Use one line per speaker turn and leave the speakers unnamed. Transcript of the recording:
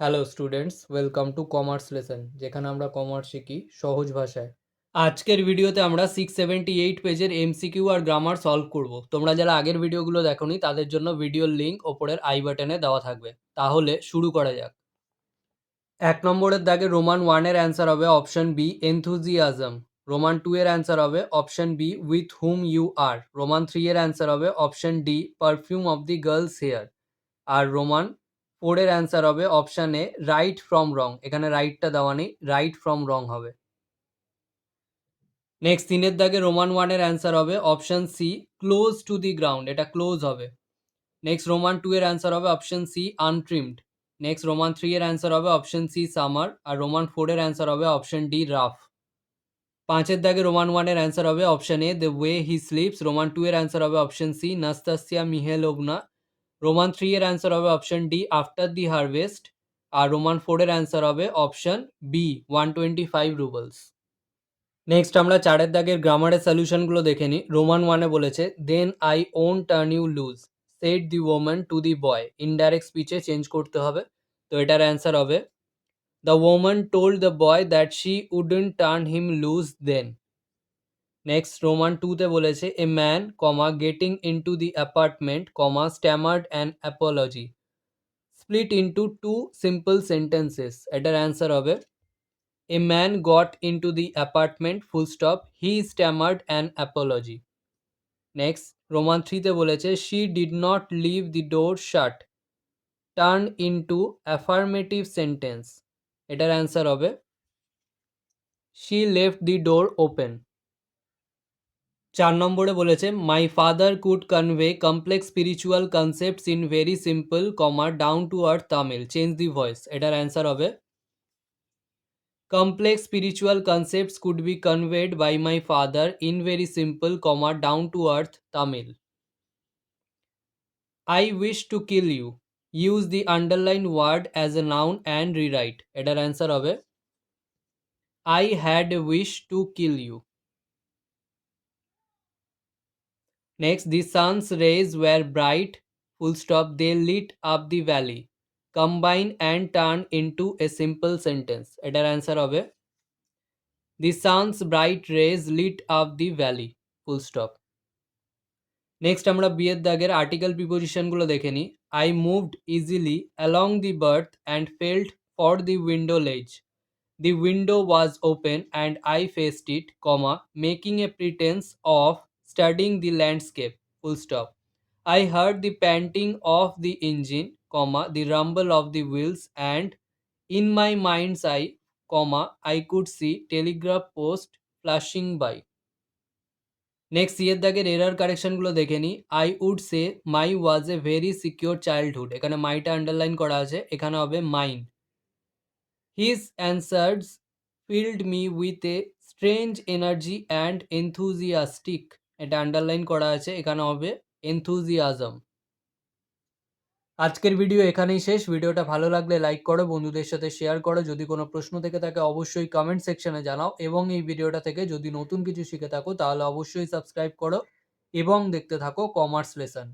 Hello students welcome to commerce lesson যেখানে আমরা commerce শিখি সহজ ভাষায়। আজকের ভিডিওতে আমরা সিক্স সেভেন্টি এইট পেজের এমসিকিউ আর গ্রামার সলভ করব। তোমরা যারা আগের ভিডিওগুলো দেখোনি, তাদের জন্য ভিডিওর লিঙ্ক ওপরের আই বাটনে দেওয়া থাকবে। তাহলে শুরু করা যাক। এক নম্বরের দাগে রোমান ওয়ানের অ্যান্সার হবে option B enthusiasm Roman two এর অ্যান্সার হবে option B with whom you are Roman three এর অ্যান্সার হবে option D perfume of the girls hair R Roman ফোরের অ্যান্সার হবে option A right from wrong এখানে রাইটটা দেওয়া নেই রাইট ফ্রম রং হবে। নেক্সট তিনের দাগে রোমান ওয়ানের অ্যান্সার হবে option C close to the ground এটা ক্লোজ হবে। নেক্সট রোমান টু এর অ্যান্সার হবে option C untrimmed next Roman three এর অ্যান্সার হবে অপশান সি সামার আর রোমান ফোর এর অ্যান্সার হবে অপশান ডি রাফ পাঁচের দাগে রোমান ওয়ানের অ্যান্সার হবে option A the way he sleeps Roman two এর অ্যান্সার হবে option C Nastasia Mihailovna Roman three এর অ্যান্সার হবে option D after the harvest R Roman ফোরের অ্যান্সার হবে option B one twenty five roubles next আমরা চারের দাগের গ্রামারের সলিউশনগুলো দেখে নিই। রোমান ওয়ানে বলেছে then I won't turn you loose said the woman to the boy indirect স্পিচে change করতে হবে। তো এটার অ্যান্সার হবে the woman told the boy that she wouldn't turn him loose then next Roman টুতে বলেছে a man comma getting into the apartment comma stammered and apology split into two simple sentences এটার answer হবে a man got into the apartment full stop he stammered and apology next Roman থ্রিতে বলেছে she did not leave the door shut turn into affirmative sentence এটার answer হবে she left the door open চার নম্বরে বলেছে my father could convey complex spiritual concepts in very simple comma down to earth Tamil change the voice এটার answer হবে complex spiritual concepts could be conveyed by my father in very simple comma down to earth Tamil I wish to kill you use the underline word as a noun and rewrite এটার answer হবে I had wish to kill you Next, the sun's rays were bright, full stop, they lit up the valley. Combine and turn into a simple sentence. এটার answer হবে The sun's bright rays lit up the valley. Full stop. Next আমরা বিয়ের দাগের article প্রিপোজিশনগুলো দেখে নিই I moved easily along the berth and felt for the window ledge the window was open and I faced it comma making a pretence of studying the landscape full stop i heard the panting of the engine comma the rumble of the wheels and in my mind's eye comma i could see telegraph post flashing by next ইয়ের দাগের error কারেকশনগুলো দেখে নিই I would say my was a very secure childhood এখানে মাইটা underline করা আছে এখানে হবে mine his answers filled me with a strange energy and enthusiastic এটা আন্ডারলাইন করা আছে, এখানে হবে এনথুজিয়াজম আজকের ভিডিও এখানেই শেষ। ভিডিওটা ভালো লাগলে লাইক করো, বন্ধুদের সাথে শেয়ার করো। যদি কোনো প্রশ্ন থেকে থাকে, অবশ্যই কমেন্ট সেকশনে জানাও। এবং এই ভিডিওটা থেকে যদি নতুন কিছু শিখে থাকো, তাহলে অবশ্যই সাবস্ক্রাইব করো। এবং দেখতে থাকো কমার্স লেসন